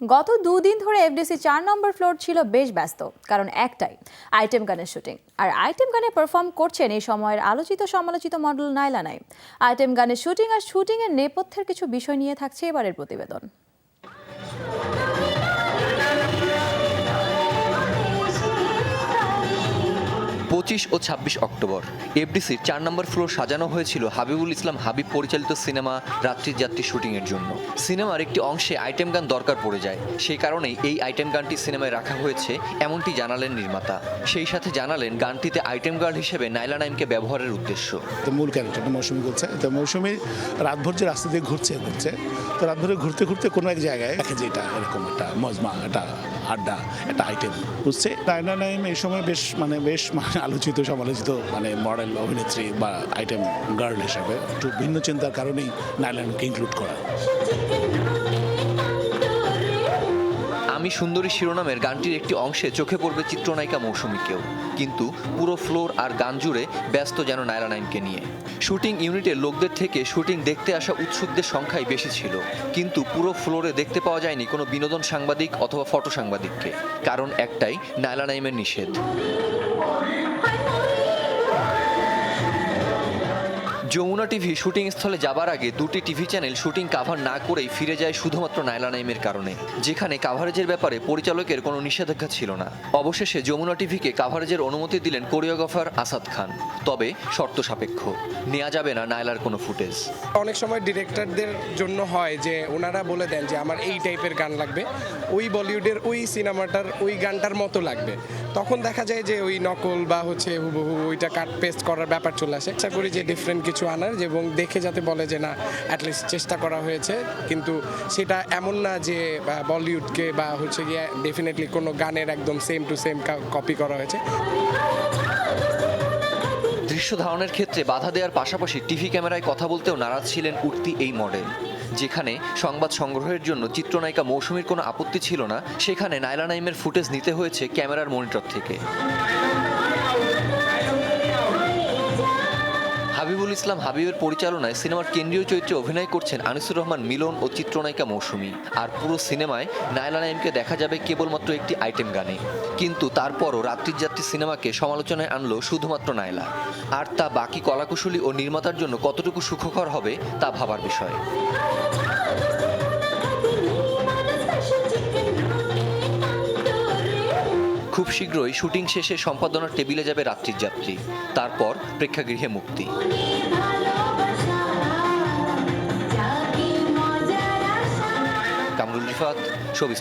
গত দুদিন ধরে এফডিসি চার নম্বর ফ্লোর ছিল বেশ ব্যস্ত, কারণ একটাই আইটেম গানের শুটিং আর আইটেম গানে পারফর্ম করছেন এই সময়ের আলোচিত সমালোচিত মডেল নাইলা নাই আইটেম গানের শুটিং আর শুটিংয়ের নেপথ্যের কিছু বিষয় নিয়ে থাকছে এবারের প্রতিবেদন। পঁচিশ ও ছাব্বিশ অক্টোবর। এফডিসির চার নম্বর ফ্লোর সাজানো হয়েছিল হাবিবুল ইসলাম হাবিব পরিচালিত সিনেমা রাত্রির যাত্রী শুটিংয়ের জন্য। সিনেমার একটি অংশে আইটেম গান দরকার পড়ে যায়। সেই কারণেই এই আইটেম গানটি সিনেমায় রাখা হয়েছে, এমনটি জানালেন নির্মাতা। সেই সাথে জানালেন গানটিতে আইটেম গার্ল হিসেবে নাইলা নাইমকে ব্যবহারের উদ্দেশ্য। মূল ক্যারেক্টারটা মৌসুমি করছে তো মৌসুমি রাতভর যে রাস্তা দিয়ে ঘুরছে ঘুরছে তো রাতভরে ঘুরতে ঘুরতে কোনো এক জায়গায় দেখে যে এটা এরকম একটা মজমা, একটা আড্ডা, একটা আইটেম বুঝছে? নাইনা নাইম এই সময় বেশ মানে বেশ মানে আলোচিত, সমালোচিত মানে মডেল অভিনেত্রী বা আইটেম গার্ল হিসাবে একটু ভিন্ন চিন্তার কারণেই নাইল্যান্ডকে ইনক্লুড করা। আমি সুন্দরী শিরোনামের গানটির একটি অংশে চোখে পড়বে চিত্রনায়িকা মৌসুমীকেও কিন্তু পুরো ফ্লোর আর গান জুড়ে ব্যস্ত যেন নায়রা নাইনকে নিয়ে। শুটিং ইউনিটের লোকদের থেকে শুটিং দেখতে আসা উৎসুকদের সংখ্যাই বেশি ছিল। কিন্তু পুরো ফ্লোরে দেখতে পাওয়া যায়নি কোনো বিনোদন সাংবাদিক অথবা ফটো সাংবাদিককে। কারণ একটাই নায়লা নাইমের নিষেধ। যমুনা টিভি শুটিং স্থলে যাবার আগে দুটি টিভি চ্যানেল শুটিং কাভার না করেই ফিরে যায় শুধুমাত্র নাইলা নাইমের কারণে, যেখানে কাভারেজের ব্যাপারে পরিচালকের কোনো নিষেধাজ্ঞা ছিল না। অবশেষে যমুনা টিভিকে কাভারেজের অনুমতি দিলেন কোরিওগ্রাফার আসাদ খান। তবে শর্ত সাপেক্ষ নেওয়া যাবে না নাইলার কোনো ফুটেজ অনেক সময় ডিরেক্টরদের জন্য হয় যে ওনারা বলে দেন যে আমার এই টাইপের গান লাগবে, ওই বলিউডের ওই সিনেমাটার ওই গানটার মতো লাগবে। তখন দেখা যায় যে ওই নকল বা হচ্ছে হুবহু ওইটা কাট পেস্ট করার ব্যাপার চলে আসে। চেষ্টা করি যে ডিফারেন্ট কিছু আনার যে এবং দেখে যাতে বলে যে না অ্যাটলিস্ট চেষ্টা করা হয়েছে। কিন্তু সেটা এমন না যে বলিউডকে বা হচ্ছে গিয়ে ডেফিনেটলি কোনো গানের একদম সেম টু সেম কপি করা হয়েছে। দৃশ্য ধারণের ক্ষেত্রে বাধা দেওয়ার পাশাপাশি টিভি ক্যামেরায় কথা বলতেও নারাজ ছিলেন উঠতি এই মডেল যেখানে সংবাদ সংগ্রহের জন্য চিত্রনায়িকা মৌসুমীর কোনো আপত্তি ছিল না, সেখানে নাইলা নাইমের ফুটেজ নিতে হয়েছে ক্যামেরার মনিটর থেকে। হাবিবুল ইসলাম হাবিবের পরিচালনায় সিনেমার কেন্দ্রীয় চরিত্রে অভিনয় করছেন আনিসুর রহমান মিলন ও চিত্রনায়িকা মৌসুমি। আর পুরো সিনেমায় নায়লা নাইমকে দেখা যাবে কেবলমাত্র একটি আইটেম গানে। কিন্তু তারপরও রাত্রির যাত্রী সিনেমাকে সমালোচনায় আনলো শুধুমাত্র নায়লা। আর তা বাকি কলাকুশলী ও নির্মাতার জন্য কতটুকু সুখকর হবে তা ভাবার বিষয়। খুব শীঘ্রই শুটিং শেষে সম্পাদনার টেবিলে যাবে রাত্রির যাত্রী। তারপর প্রেক্ষাগৃহে মুক্তি। কামরুল রিফাত শোবিস